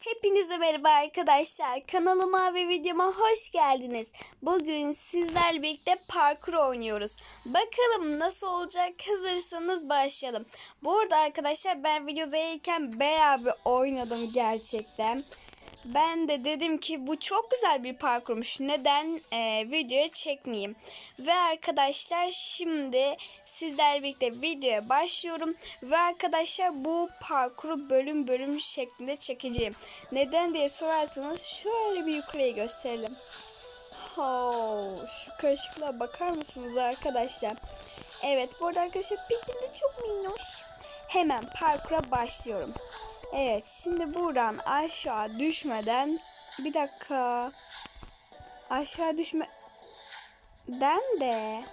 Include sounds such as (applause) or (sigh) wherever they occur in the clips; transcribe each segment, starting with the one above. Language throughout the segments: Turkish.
Hepinize merhaba arkadaşlar. Kanalıma ve videoma hoş geldiniz. Bugün sizlerle birlikte parkur oynuyoruz. Bakalım nasıl olacak? Hazırsanız başlayalım. Bu arada arkadaşlar ben videodayken bayağı bir oynadım gerçekten. Ben de dedim ki bu çok güzel bir parkurmuş. Neden e, videoya çekmeyeyim? Ve arkadaşlar şimdi sizlerle birlikte videoya başlıyorum. Ve arkadaşlar bu parkuru bölüm bölüm şeklinde çekeceğim. Neden diye sorarsanız şöyle bir yukarıya gösterelim. Oh, şu karışıklığa bakar mısınız arkadaşlar? Evet bu arada arkadaşlar Pitim de çok minnoş. Hemen parkura başlıyorum. Evet şimdi buradan aşağı düşmeden bir dakika aşağı düşmeden de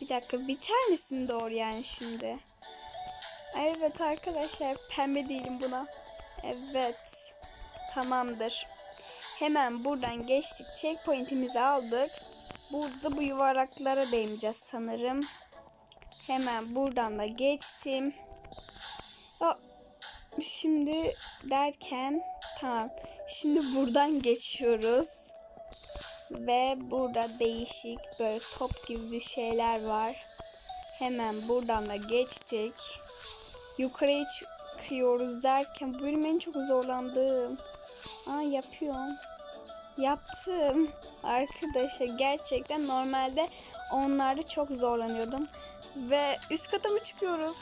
bir dakika bir tanesi mi doğru yani şimdi? Evet arkadaşlar pembe değilim buna. Evet tamamdır. Hemen buradan geçtik. Checkpoint'imizi aldık. Burada bu yuvarlaklara değmeyeceğiz sanırım. Hemen buradan da geçtim. Şimdi derken tamam. Şimdi buradan geçiyoruz. Ve burada değişik böyle top gibi bir şeyler var. Hemen buradan da geçtik. Yukarıya çıkıyoruz derken bu benim en çok zorlandığım. Aa yapıyorum. Yaptım. Arkadaşlar gerçekten normalde onlarda çok zorlanıyordum. Ve üst kata mı çıkıyoruz?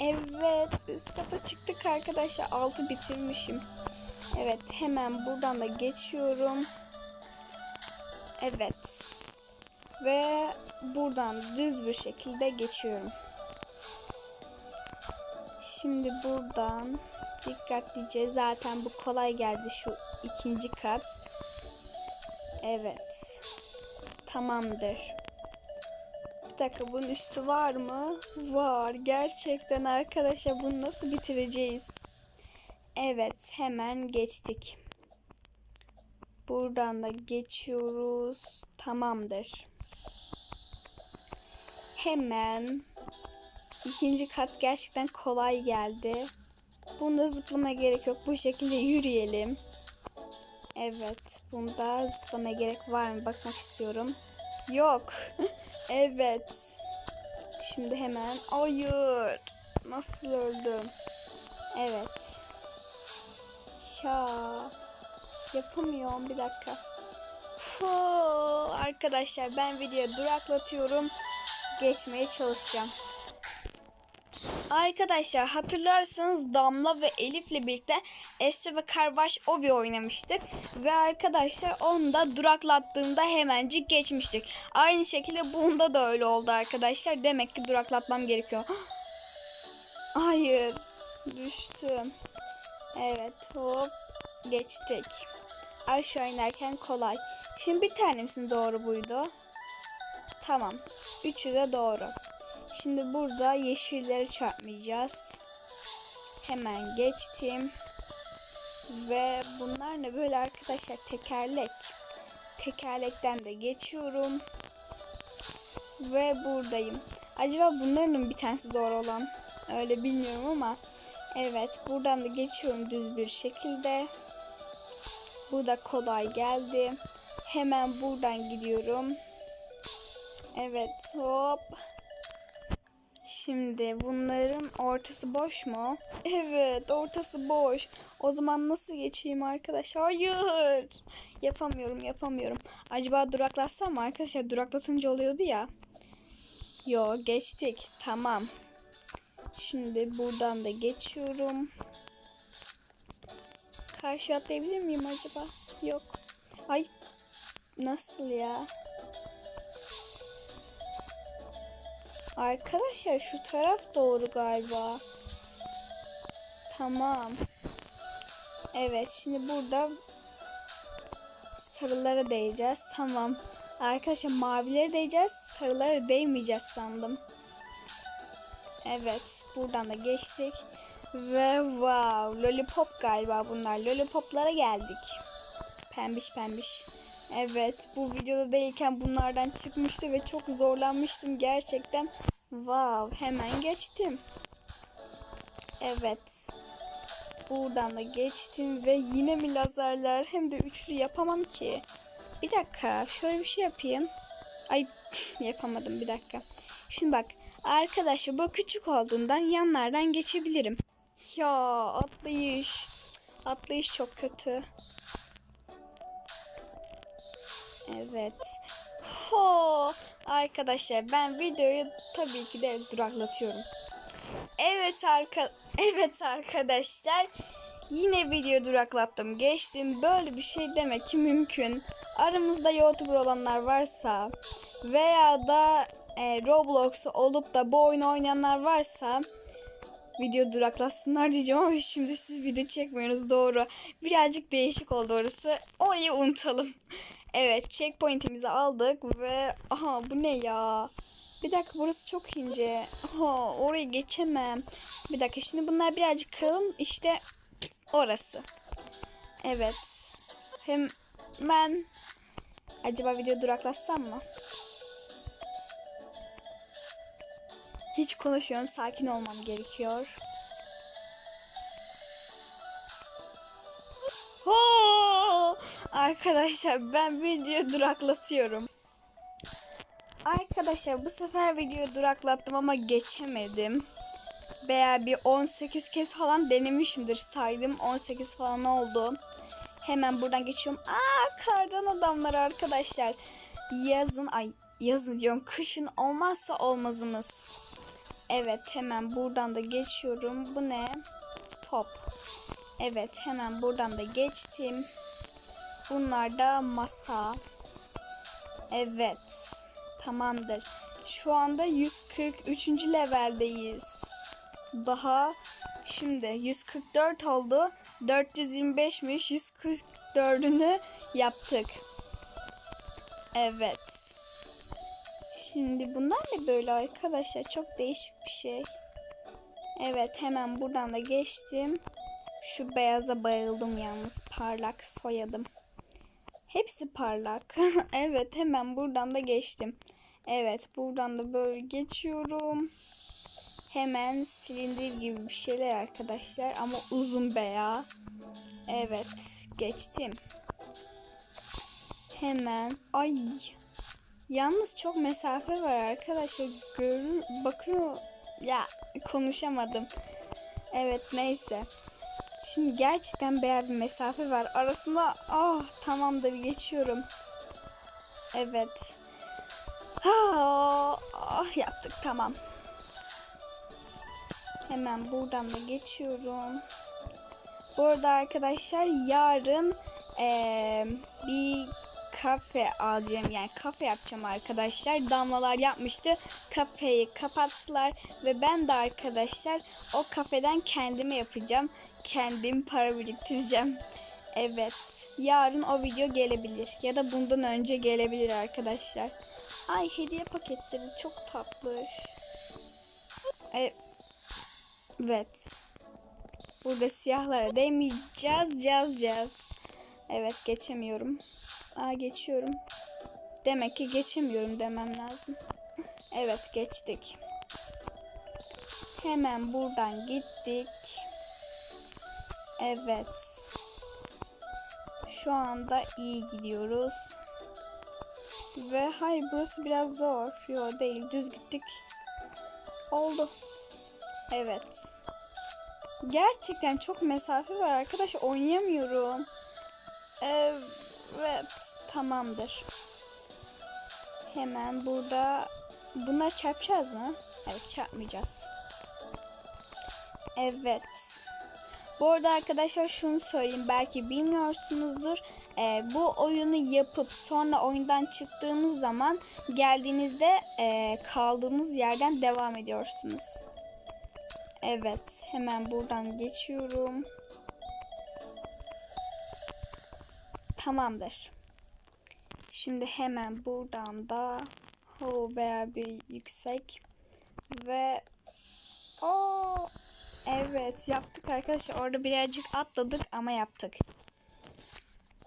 Evet üst kata çıktık arkadaşlar. Altı bitirmişim. Evet hemen buradan da geçiyorum. Evet. Ve buradan düz bir şekilde geçiyorum. Şimdi buradan dikkatlice zaten bu kolay geldi şu ikinci kat. Evet. Tamamdır. Dakika bunun üstü var mı? Var. Gerçekten arkadaşlar bunu nasıl bitireceğiz? Evet hemen geçtik. Buradan da geçiyoruz. Tamamdır. Hemen ikinci kat gerçekten kolay geldi. Bunda zıplama gerek yok. Bu şekilde yürüyelim. Evet. Bunda zıplama gerek var mı? Bakmak istiyorum. Yok. (laughs) evet. Şimdi hemen. Hayır. Nasıl öldüm? Evet. Ya. Yapamıyorum. Bir dakika. Fuu. Arkadaşlar ben videoyu duraklatıyorum. Geçmeye çalışacağım. Arkadaşlar hatırlarsanız Damla ve Elif'le birlikte Esra ve Karbaş Obi oynamıştık. Ve arkadaşlar onu da duraklattığımda hemencik geçmiştik. Aynı şekilde bunda da öyle oldu arkadaşlar. Demek ki duraklatmam gerekiyor. (gasps) Hayır. Düştüm. Evet hop geçtik. Aşağı inerken kolay. Şimdi bir tanemsin doğru buydu. Tamam. Üçü de doğru. Şimdi burada yeşilleri çarpmayacağız. Hemen geçtim. Ve bunlar ne böyle arkadaşlar tekerlek. Tekerlekten de geçiyorum. Ve buradayım. Acaba bunların bir tanesi doğru olan? Öyle bilmiyorum ama. Evet buradan da geçiyorum düz bir şekilde. Bu da kolay geldi. Hemen buradan gidiyorum. Evet hop. Şimdi bunların ortası boş mu? (laughs) Evet ortası boş. O zaman nasıl geçeyim arkadaşlar? Hayır. Yapamıyorum yapamıyorum. Acaba duraklatsam mı arkadaşlar? Duraklatınca oluyordu ya. Yo geçtik. Tamam. Şimdi buradan da geçiyorum. Karşı atlayabilir miyim acaba? Yok. Ay nasıl ya? Arkadaşlar şu taraf doğru galiba. Tamam. Evet şimdi burada sarılara değeceğiz. Tamam. Arkadaşlar mavileri değeceğiz. Sarılara değmeyeceğiz sandım. Evet. Buradan da geçtik. Ve wow. Lollipop galiba bunlar. Lollipoplara geldik. Pembiş pembiş. Evet bu videoda değilken bunlardan çıkmıştı ve çok zorlanmıştım gerçekten. Wow hemen geçtim. Evet. buradan da geçtim ve yine mi lazerler hem de üçlü yapamam ki. Bir dakika şöyle bir şey yapayım. Ay (sniffs) yapamadım bir dakika. Şimdi bak arkadaşlar bu küçük olduğundan yanlardan geçebilirim. Ya atlayış. Atlayış çok kötü. Evet. Ho! Arkadaşlar ben videoyu tabii ki de duraklatıyorum. Evet arka (laughs) Evet arkadaşlar. Yine video duraklattım. Geçtim. Böyle bir şey demek ki mümkün. Aramızda YouTuber olanlar varsa veya da e, Roblox olup da bu oyunu oynayanlar varsa video duraklatsınlar diyeceğim ama (laughs) şimdi siz video çekmiyorsunuz doğru. Birazcık değişik oldu orası. Orayı unutalım. Evet checkpoint'imizi aldık ve aha bu ne ya? Bir dakika burası çok ince. Aha orayı geçemem. Bir dakika şimdi bunlar birazcık kalın işte orası. Evet. Hem ben acaba video duraklatsam mı? Hiç konuşuyorum. Sakin olmam gerekiyor. Ho! Arkadaşlar ben video duraklatıyorum. Arkadaşlar bu sefer videoyu duraklattım ama geçemedim. Veya bir 18 kez falan denemişimdir saydım. 18 falan oldu. Hemen buradan geçiyorum. Aa kardan adamlar arkadaşlar. Yazın ay yazın diyorum kışın olmazsa olmazımız. Evet hemen buradan da geçiyorum. Bu ne? Top. Evet hemen buradan da geçtim. Bunlar da masa. Evet. Tamamdır. Şu anda 143. leveldeyiz. Daha şimdi 144 oldu. 425'miş. 144'ünü yaptık. Evet. Şimdi bunlar ne böyle arkadaşlar? Çok değişik bir şey. Evet hemen buradan da geçtim. Şu beyaza bayıldım yalnız. Parlak soyadım. Hepsi parlak. (laughs) evet hemen buradan da geçtim. Evet buradan da böyle geçiyorum. Hemen silindir gibi bir şeyler arkadaşlar ama uzun beya. Evet geçtim. Hemen ay yalnız çok mesafe var arkadaşlar. Görür bakıyor ya konuşamadım. Evet neyse. Şimdi gerçekten bayağı bir mesafe var. Arasında ah tamamdır geçiyorum. Evet. Ah, ah yaptık tamam. Hemen buradan da geçiyorum. Bu arada arkadaşlar yarın eee, bir kafe alacağım. Yani kafe yapacağım arkadaşlar. Damlalar yapmıştı. Kafeyi kapattılar. Ve ben de arkadaşlar o kafeden kendime yapacağım. Kendim para biriktireceğim. Evet. Yarın o video gelebilir. Ya da bundan önce gelebilir arkadaşlar. Ay hediye paketleri çok tatlı. E, Evet. Burada siyahlara değmeyeceğiz. Caz caz. Evet geçemiyorum. Aa geçiyorum. Demek ki geçemiyorum demem lazım. (laughs) Evet geçtik. Hemen buradan gittik. Evet. Şu anda iyi gidiyoruz. Ve hayır burası biraz zor. Yok değil düz gittik. Oldu. Evet. Gerçekten çok mesafe var arkadaş oynayamıyorum. Evet tamamdır. Hemen burada bunlar çarpacağız mı? Evet çarpmayacağız. Evet. Bu arada arkadaşlar şunu söyleyeyim belki bilmiyorsunuzdur. Ee, bu oyunu yapıp sonra oyundan çıktığınız zaman geldiğinizde e, kaldığınız yerden devam ediyorsunuz. Evet hemen buradan geçiyorum. Tamamdır. Şimdi hemen buradan da ho bayağı bir yüksek ve o evet yaptık arkadaşlar orada birazcık atladık ama yaptık.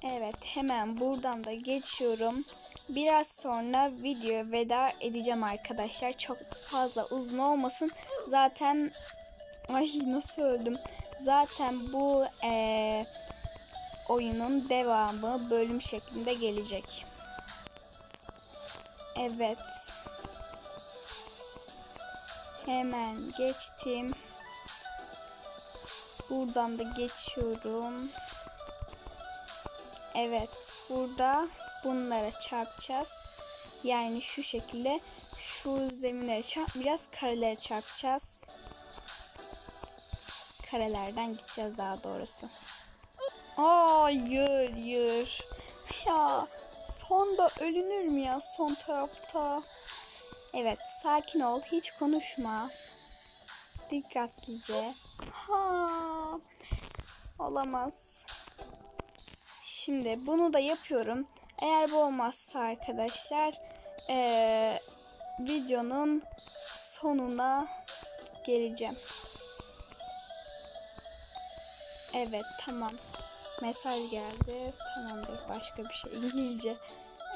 Evet hemen buradan da geçiyorum. Biraz sonra video veda edeceğim arkadaşlar. Çok fazla uzun olmasın. Zaten ay nasıl öldüm. Zaten bu eee, oyunun devamı bölüm şeklinde gelecek. Evet. Hemen geçtim. Buradan da geçiyorum. Evet, burada bunlara çarpacağız. Yani şu şekilde şu zeminlere çarpmayacağız, karelere çarpacağız. Karelerden gideceğiz daha doğrusu. Hayır, hayır. (laughs) Ya sonda ölünür mü ya son tarafta? Evet, sakin ol, hiç konuşma. Dikkatlice. Ha, olamaz. Şimdi bunu da yapıyorum. Eğer bu olmazsa arkadaşlar eee, videonun sonuna geleceğim. Evet tamam. Mesaj geldi. Tamamdır başka bir şey. (laughs) İngilizce.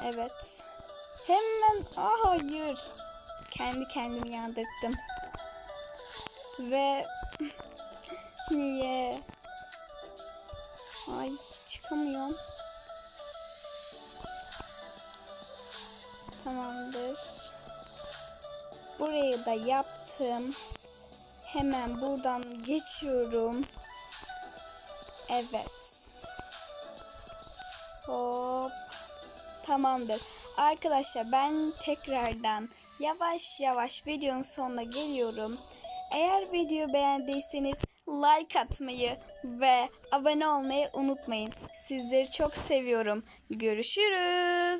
Evet. Hemen ah hayır. Kendi kendimi yandırttım. Ve (laughs) niye? Ay çıkamıyorum. Tamamdır. Burayı da yaptım. Hemen buradan geçiyorum. Evet. Hop. Tamamdır. Arkadaşlar ben tekrardan yavaş yavaş videonun sonuna geliyorum. Eğer videoyu beğendiyseniz like atmayı ve abone olmayı unutmayın. Sizleri çok seviyorum. Görüşürüz.